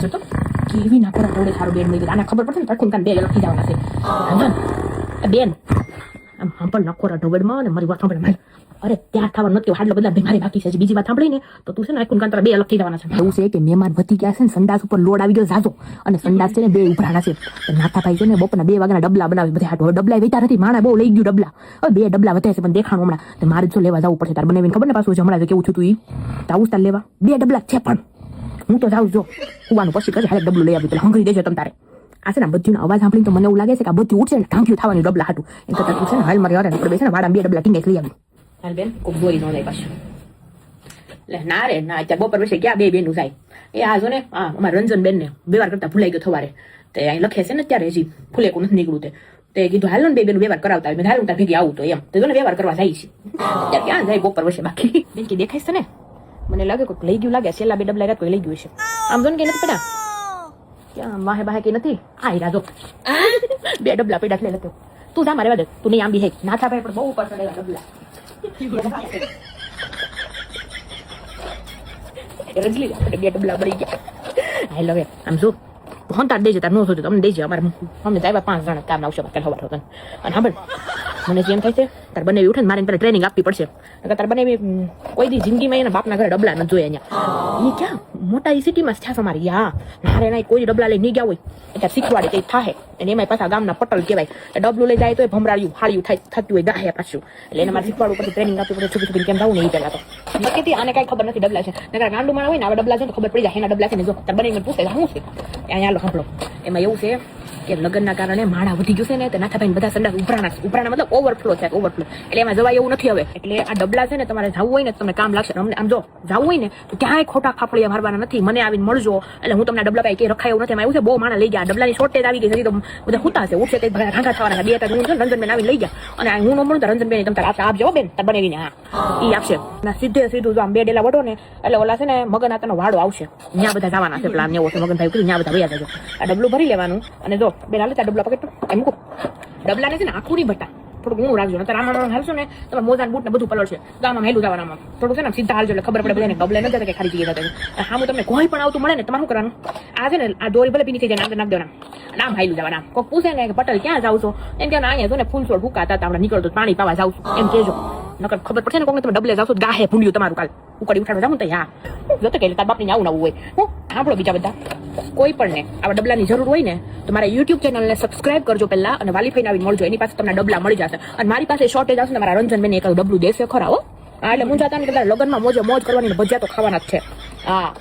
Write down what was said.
જો તો કેવી ના કરો ટોળે સારું બેન મળી આને ખબર પડશે ને તરખું કાન બે લખી જવાના છે બેન આમ સાંભળ નખો ઢોબડમાં ને મારી વાત સાંભળે મારી અરે ત્યાં થવા નથી હાડલો બધા બીમારી બાકી છે બીજી વાત સાંભળી ને તો તું છે ને આખું કાંતરા બે અલગ થઈ જવાના છે એવું છે કે મહેમાન વધી ગયા છે ને સંડાસ ઉપર લોડ આવી ગયો જાજો અને સંડાસ છે ને બે ઉભરાણા છે નાથાભાઈ છે ને બપોરના બે વાગ્યાના ડબલા બનાવી બધા હાટો ડબલા વેચા નથી માણા બહુ લઈ ગયું ડબલા હવે બે ડબલા વધે છે પણ દેખાણું હમણાં મારે જો લેવા જવું પડશે તાર બનાવીને ખબર ને પાછું જમણા કેવું છું તું ઈ તાવું તાર લેવા બે ડબલા છે પણ હું તો જાઉં જો કુવાનું પછી કરે હાલે ડબલું લઈ આવી પેલા હંગરી દેજો તમ તારે. આ છે ને બધીનો અવાજ સાંભળીને તો મને એવું લાગે છે કે આ બધી ઉઠશે ને ઢાંક્યું થવાની ડબલા હાટું. એમ કરતા છે ને હાલ મારી અરે આપણે બેસે ને વાડા બે ડબલા ટીંગે લઈ આવી. હાલ બેન કોક દોરી નો લઈ પાછું. ના રે ના અત્યારે બપોર પછી ક્યાં બે બેનું જાય એ આ જો ને હા અમારા રંજન બેન ને વ્યવહાર કરતા ભૂલાઈ ગયો થવારે. તે અહીં લખે છે ને અત્યારે હજી ફૂલેકું નથી નીકળ્યું તે. તે કીધું હાલો ને બે બેનું વ્યવહાર કરાવતા મેં હાલ ભેગી આવું તો. એમ. તો જો ને વ્યવહાર કરવા જાય છે. અત્યારે ક્યાં જાય બપોર વચ્ચે બાકી? બેન કે દેખાય છે ને? મને લાગે કોઈક લઈ ગયું લાગે છેલ્લા બે ડબલા રાત કોઈ લઈ ગયું છે આમ જો ને કે નથી પડ્યા ક્યાં માહે બાહે કે નથી આ હીરા જો બે ડબલા પેડા એટલે લખ્યો તું જા મારે વાદે તું નહીં આમ બી ના થા ભાઈ પણ બહુ ઉપર ચડેલા ડબલા રજલી બે ડબલા પડી ગયા આઈ લવ આમ જો ફોન તાર દેજે તાર નો સોજો તમને દેજે અમારે અમને જાય પાંચ જણા કામ આવશે કાલ ખબર હોતન અને સાંભળ મને જેમ થાય છે તાર બને ઉઠે ને મારે પેલા ટ્રેનિંગ આપવી પડશે તાર બને કોઈ દી જિંદગીમાં એના બાપના ઘરે ડબલા ન જોઈએ અહીંયા એ ક્યાં મોટા એ સિટીમાં છે અમારી યા મારે ના કોઈ ડબલા લઈ નહીં ગયા હોય. એટલે શીખવાડે તે થાહે. અને એમાં પાછા ગામના પટલ કહેવાય. ડબલું લઈ જાય તો એ ભમરાળ્યું, હાળ્યું થાય, થતું હોય ગાહે પાછું. એટલે એને મારે શીખવાડવું પછી ટ્રેનિંગ આપવી પડે, છોકરી છોકરી કેમ જવું નહીં પહેલાં તો. બાકી આને કાંઈ ખબર નથી ડબલા છે. નકર ગાંડું માણા હોય ને, આવા ડબલા છે તો ખબર પડી જાય, એના ડબલા છે ને જો, તાર બને પૂછે શું છે? અહીંયા હાલો એમાં એવું છે કે લગ્નના કારણે માણા વધી જશે ને તો નાથાભાઈ બધા સંડાસ ઉભરાણા ઉભરાણા મતલબ ઓવરફ્લો છે ઓવરફ્લો એટલે એમાં જવાય એવું નથી હવે. એટલે આ ડબલા છે ને તમારે જવું હોય ને તમને કામ લાગશે. અમને આમ જો જવું હોય ને તો ક્યાંય ખોટા ફાફડિયા મારવાના નથી. મને આવીને મળજો. એટલે હું તમને ડબલા ડબલા કે રખાય એવું નથી. એવું છે, બહુ માણા લઈ ગયા. ડબલાની શોર્ટેજ આવી ગઈ છે. તો બધા હુતા છે. ઉઠશે તે ઘાંઘા થવાના બે ત્રણ હું રંજનબેન આવીને લઈ ગયા. અને હું ન મળું તો રંજનબેન તમે તારે આપજો બેન, તાર બનાવીને હા એ આપશે. ના સીધે સીધું જો આમ બે ડેલા વડો ને, એટલે ઓલા છે ને મગન મગનાથનો વાડો આવશે. ત્યાં બધા જવાના છે. પ્લાન એવો છે મગનભાઈ કીધું ત્યાં બધા વયા જજો. આ ડબલું ભરી લેવાનું. અને જો બેન હાલે ત્યાં ડબલા પકડ એમ કહું ડબલાને છે ને આખું નહીં ભરતા. થોડુંક હું રાખજો, નતર આમાં હાલશો ને, તમારે મોજાન બૂટ ને બધું પલળશે. ગામમાં હેલું જવાનામાં થોડું છે ને સીધા હાલજો, એટલે ખબર પડે બધાને. ડબલે ન જતા કે ખાલી જઈએ જતા હા, હું તમને કોઈ પણ આવતું મળે ને, તમારે શું કરવાનું? આ છે ને, આ દોરી ભલે પીની થઈ જાય, નામ નાખ દેવાના. નામ હાઈલું જવાના. કોક પૂછે ને કે, પટેલ, ક્યાં જાવ છો? એમ કે અહીંયા જો ને ફૂલ છોડ ભૂકાતા હતા આપણે નીકળતો પાણી પાવા જાવ છું. એમ કહેજો. નકર ખબર પડશે ને કોઈ તમે ડબલે જાવ છો તો ગાહે ભૂંડ્યું તમારું કાલ. ઉકળી ઉઠાડો જાવ ને તો હા. જતો કે તાર બાપની આવું હોય. હું સાંભળો બીજા બધા. કોઈ પણ ને, આવા ડબલાની જરૂર હોય ને, તો મારા યુટ્યુબ ચેનલને સબસ્ક્રાઇબ કરજો પહેલા અને વાલીફાઈને આવી મળજો. એની પાસે તમને ડબલા મળી જશે. અને મારી પાસે શોર્ટેજ આવશે ને મારા રંજન બેન એક ડબલું દેશે ખરા, હો. હા, એટલે હું જાતા ને લગ્નમાં મોજે મોજ કરવાની ભજીયા તો ખાવાના જ છે. હા.